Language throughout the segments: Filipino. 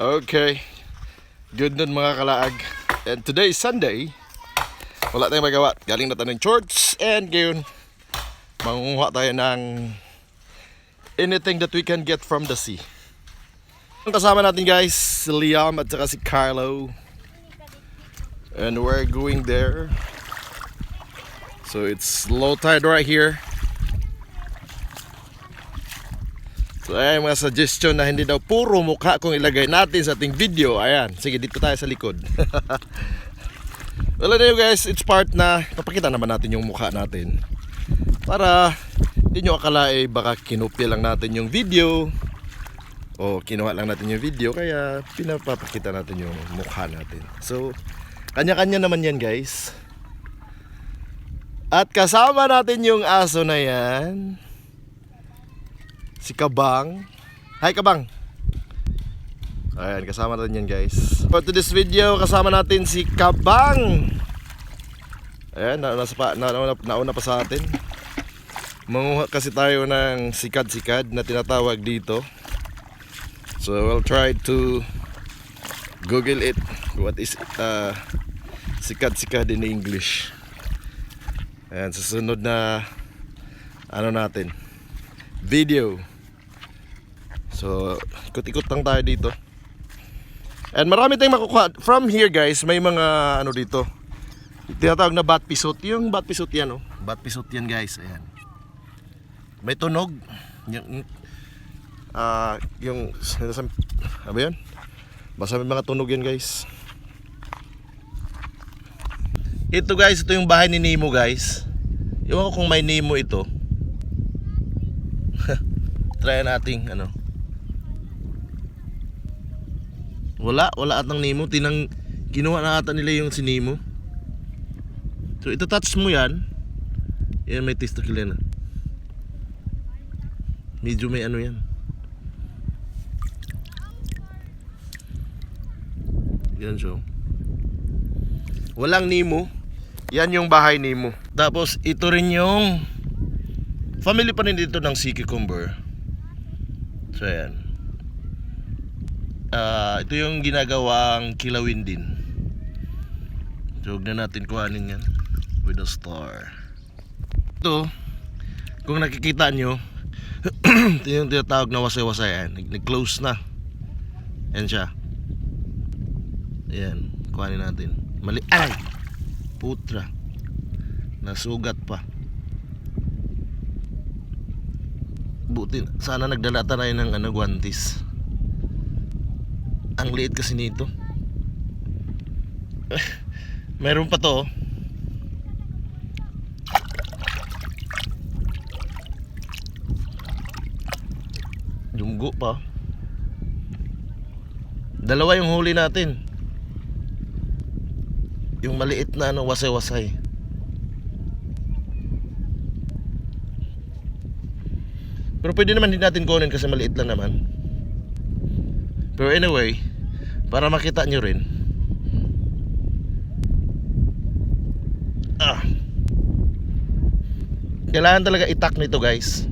Okay. Good nun mga kalaag. And today is Sunday. Wala tayong magawa. Galing na tayo ng church. And ngayon, mangunguha tayo ng anything that we can get from the sea. Ang kasama natin guys, si Liam at saka si Carlo. And we're going there. So it's low tide right here. So ayan mga suggestion na hindi daw puro mukha kung ilagay natin sa ating video. Ayan, sige dito tayo sa likod. well anyway guys, it's part na papakita naman natin yung mukha natin. Para hindi nyo akala eh baka kinupya lang natin yung video. O kinuha lang natin yung video kaya pinapapakita natin yung mukha natin. So, kanya-kanya naman yan guys. At kasama natin yung aso na yan. Si Kabang. Hi Kabang. Ayan, kasama natin yan guys. For to this video, kasama natin si Kabang. Ayan, nauna, pa, nauna, nauna pa sa atin. Manguha kasi tayo ng sikad-sikad na tinatawag dito. So we'll try to Google it. What is uh, sikad-sikad in English? Ayan, susunod na ano natin video. So, ikot-ikot lang tayo dito. And marami tayong makukuha. From here guys, may mga ano dito. Tinatawag na bat pisot. Yung bat pisot yan, oh. Bat pisot yan guys. Ayan. May tunog. Yung, ah, yung, ano ba yun? Basta may mga tunog yan guys. Ito guys, ito yung bahay ni Nemo guys. Ewan ko kung may Nemo ito. Try nating ano. Wala, wala atang Nemo. Tinang, kinuha na ata nila yung si Nemo. So ito touch mo yan. Yan may testicle yan. ah. Medyo may ano yan. Yan so. Walang Nemo. Yan yung bahay Nemo. Tapos ito rin yung family pa rin dito ng sea cucumber. So yan. Ah, ito yung ginagawang kilawin din. So huwag na natin kuhanin yan with a star. Ito, kung nakikita nyo, ito yung tinatawag na wasay-wasay yan. Nag- Nag-close na. Yan siya. Ayan, kuhanin natin. Mali, ay! Putra. Nasugat pa. Buti, sana nagdala tayo ng ano, guantis. Ang liit kasi nito. Meron pa to. oh. Jumgo pa. Dalawa yung huli natin. Yung maliit na ano, wasay-wasay. Pero pwede naman din natin kunin kasi maliit lang naman. Pero anyway, para makita nyo rin. Ah. Kailangan talaga itak nito guys.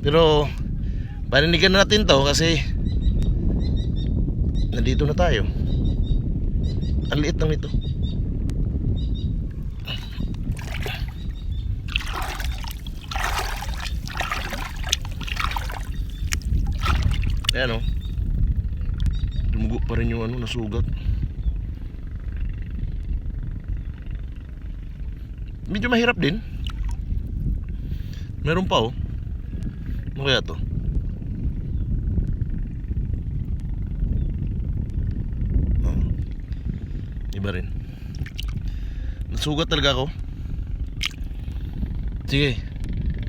Pero paninigan natin to kasi nandito na tayo. Ang liit lang nito. Ayan o. Dumugo pa rin yung ano, nasugat. Medyo mahirap din. Meron pa oh. Ano kaya to? Oh. Iba rin. Nasugat talaga ako. Sige.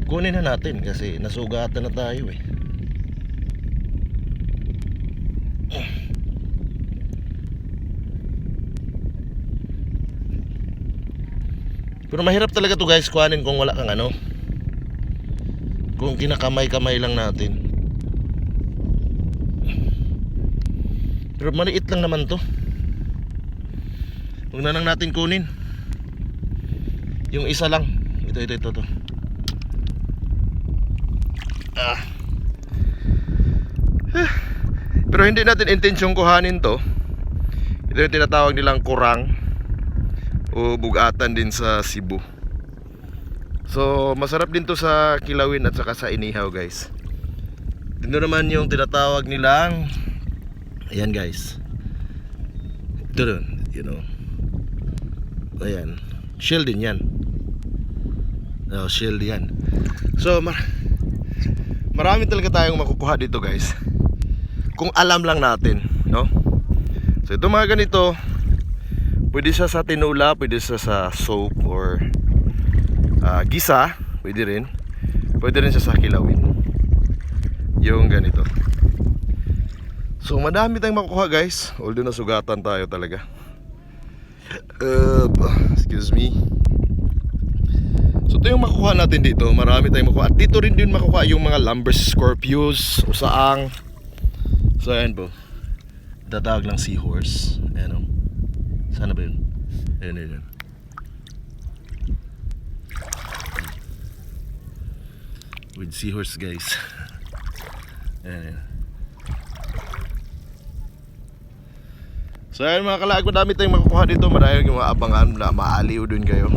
Kunin na natin kasi nasugatan na tayo eh. Pero mahirap talaga to guys kuhanin kung wala kang ano. Kung kinakamay-kamay lang natin. Pero maliit lang naman to. Huwag na lang natin kunin. Yung isa lang. Ito, ito, ito. Ah. Ah. Pero hindi natin intensyong kuhanin to. Ito yung tinatawag nilang kurang o bugatan din sa Cebu. So, masarap din to sa kilawin at saka sa inihaw, guys. Dito naman yung tinatawag nilang Ayan, guys. Ito dun, you know. Ayan. Shield din yan. Oh, shield yan. So, mar marami talaga tayong makukuha dito, guys. Kung alam lang natin, no? So, ito mga ganito, pwede siya sa tinula, pwede siya sa soap or ah, gisa, pwede rin. Pwede rin siya sa kilawin. Yung ganito. So, madami tayong makukuha, guys. Although nasugatan tayo talaga. Uh, excuse me. So ito yung makukuha natin dito. Marami tayong makukuha. At dito rin din makukuha yung mga lumber scorpios, usaang. So ayan po. Tatawag lang seahorse. Ayan o. Sana ba yun? Ayan, ayan, ayan. With seahorse guys. ayan, ayan. So ayan mga kalaag, madami tayong makukuha dito. Marami yung maabangan na maaliw dun kayo.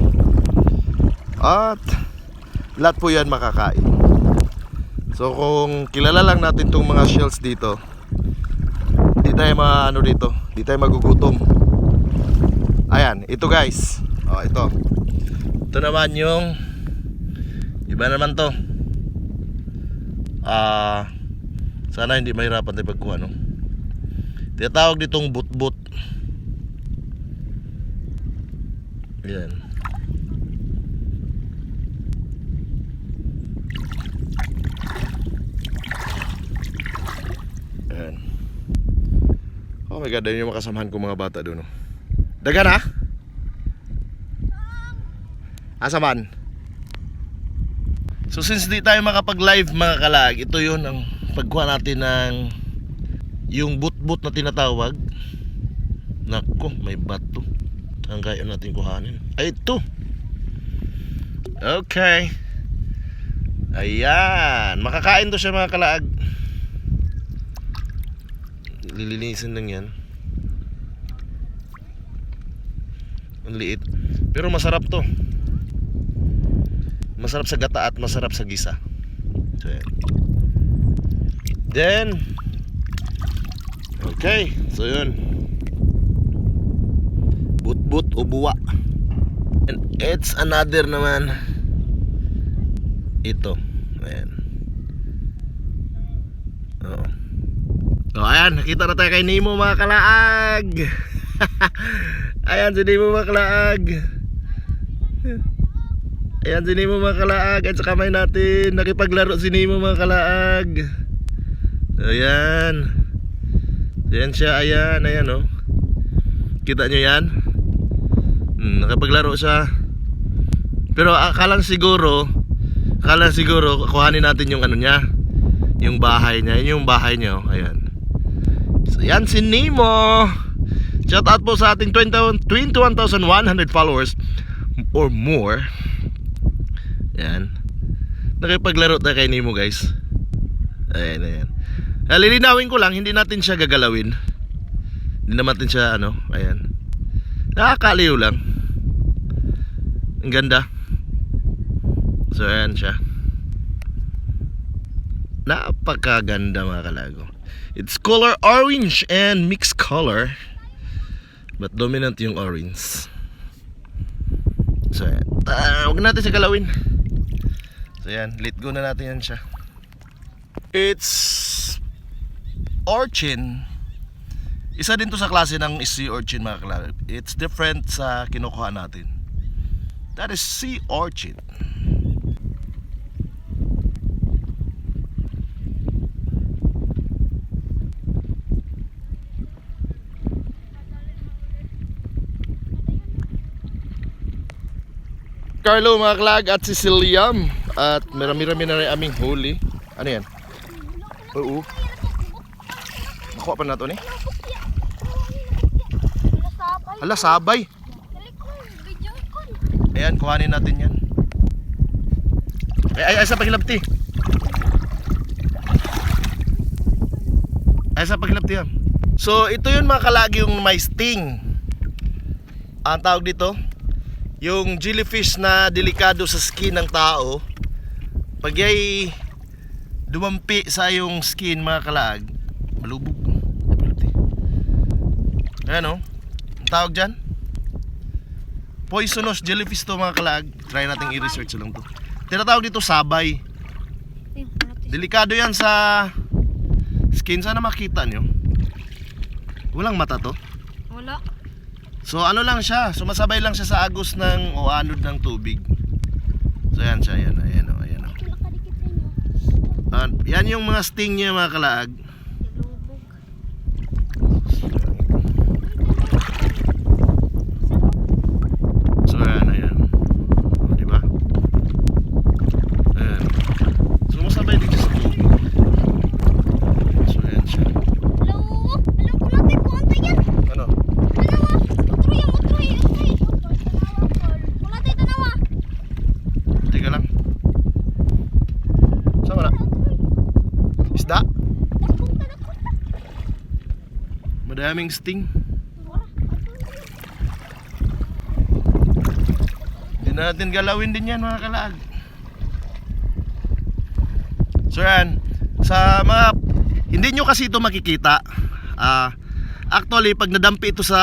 At lahat po yan makakain. So kung kilala lang natin tong mga shells dito, di tayo ma ano dito, di tayo magugutom. Ayan, ito guys. Oh, ito. Ito naman yung iba naman to. Ah, sana hindi mahirapan tayo pagkuha no. Tinatawag ditong but-but. Yan. Ayan. Oh my god, ayun yung makasamahan ko mga bata doon. Oh. Dagan ha? Asaman? So since di tayo makapag-live mga kalag, ito yun ang pagkuha natin ng yung but-but na tinatawag. Nako, may bato. Ang kaya natin kuhanin. Ay, ito. Okay. Ayan. Makakain to siya mga kalaag. Lilinisin lang yan. Ang liit. Pero masarap to. Masarap sa gata at masarap sa gisa. So, yan. Then, okay. So, yun. But-but o buwa. And it's another naman. Ito. Ayan. Oo. So, ayan. Nakita na tayo kay Nemo mga kalaag. ayan si Nemo mga kalaag. Ayan si Nemo mga kalaag. At sa kamay natin. Nakipaglaro si Nemo mga kalaag. Ayan. Ayan siya. Ayan. Ayan oh. Kita nyo yan? Hmm, nakapaglaro siya. Pero akala siguro, akala siguro kuhanin natin yung ano niya, yung bahay niya. Yun yung bahay niya, oh. ayan. So yan si Nemo. Shout out po sa ating 20 21,100 followers or more. Yan. Nakipaglaro tayo kay Nemo guys. Ayan, ayan. Ah, Lilinawin ko lang, hindi natin siya gagalawin. Hindi naman natin siya ano, ayan. Nakakaliw lang. Ang ganda. So ayan siya. Napakaganda mga kalago. It's color orange and mixed color. But dominant yung orange. So ayan. Ah, huwag natin siya galawin. So ayan, let go na natin yan siya. It's orchin. Isa din to sa klase ng sea urchin mga kalaro. It's different sa kinukuha natin. That is sea urchin. Carlo mga klag at si Ceciliam at marami-rami na rin aming huli. Ano yan? Oo. Nakuha pa na to ni? Hala, sabay. Ayan, kuhanin natin yan. Ay, ay, ay, sa pagilabti. Ay, sa paghilap diyan. So ito yun mga kalagi yung may sting. Ang tawag dito, yung jellyfish na delikado sa skin ng tao. Pag yay dumampi sa yung skin mga kalaag, malubog. Ayan o. Ang tawag dyan? Poisonous jellyfish to mga kalaag. Try natin i-research lang to. Tinatawag dito sabay. Delikado yan sa skin. Sana makita nyo. Walang mata to. Wala. So ano lang siya, sumasabay lang siya sa agos ng o anod ng tubig. So yan siya, yan, ayan o, ayan o. Nakadikit sa inyo. Ah, yan yung mga sting niya mga kalaag. Lubog. So ayan, ayan. O, di ba? Ayan. Sumasabay dito sa tubig. So ayan siya. Hello? Alam ko natin kung ano yan. Ano? Tanawa. Otro yan, otro yan, otro yan. Wala tayo tanawa. Teka lang. Saan wala? Isda? Nagpunta na punta. Madaming sting. Hindi na natin galawin din yan mga kalaag. So yan, sa mga, hindi nyo kasi ito makikita. Ah, actually, pag nadampi ito sa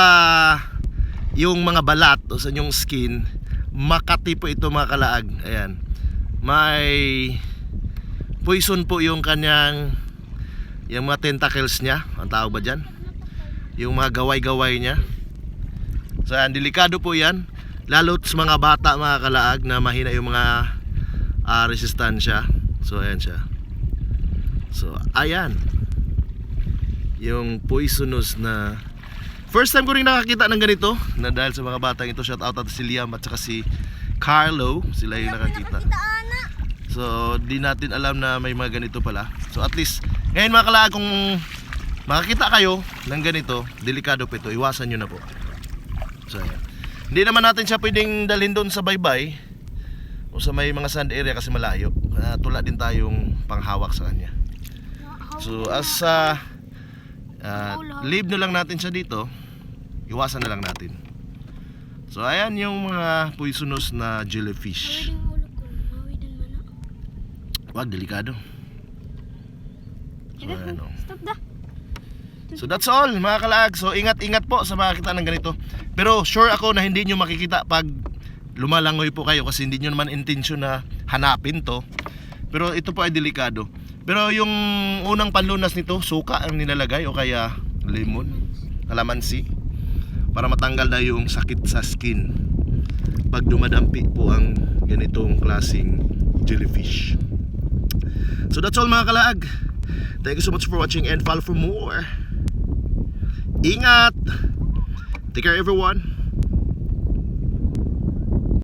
yung mga balat o sa inyong skin, makati po ito mga kalaag. Ayan. May poison po yung kanyang yung mga tentacles niya. Ang tawag ba dyan? Yung mga gaway-gaway niya. So yan, delikado po yan. Lalo sa mga bata, mga kalaag na mahina yung mga ah, resistensya. So ayan siya. So ayan. Yung poisonous na First time ko rin nakakita ng ganito na dahil sa mga batang ito shout out at si Liam at saka si Carlo sila yung nakakita. So, di natin alam na may mga ganito pala. So, at least, ngayon mga kalaag, kung makakita kayo ng ganito, delikado ito, iwasan nyo na po. So, ayan. Hindi naman natin siya pwedeng dalhin doon sa baybay o sa may mga sand area kasi malayo. Kaya tula din tayong panghawak sa kanya. So, as uh, uh, leave na lang natin siya dito, iwasan na lang natin. So, ayan yung mga poisonous na jellyfish. Wag, delikado. So, ayan o. Stop da. So that's all mga kalaag. So ingat-ingat po sa makakita ng ganito. Pero sure ako na hindi nyo makikita pag lumalangoy po kayo kasi hindi nyo naman intensyon na hanapin to. Pero ito po ay delikado. Pero yung unang panlunas nito, suka ang nilalagay o kaya lemon, kalamansi para matanggal na yung sakit sa skin pag dumadampi po ang ganitong klasing jellyfish. So that's all mga kalaag. Thank you so much for watching and follow for more. Ingat! Take care everyone.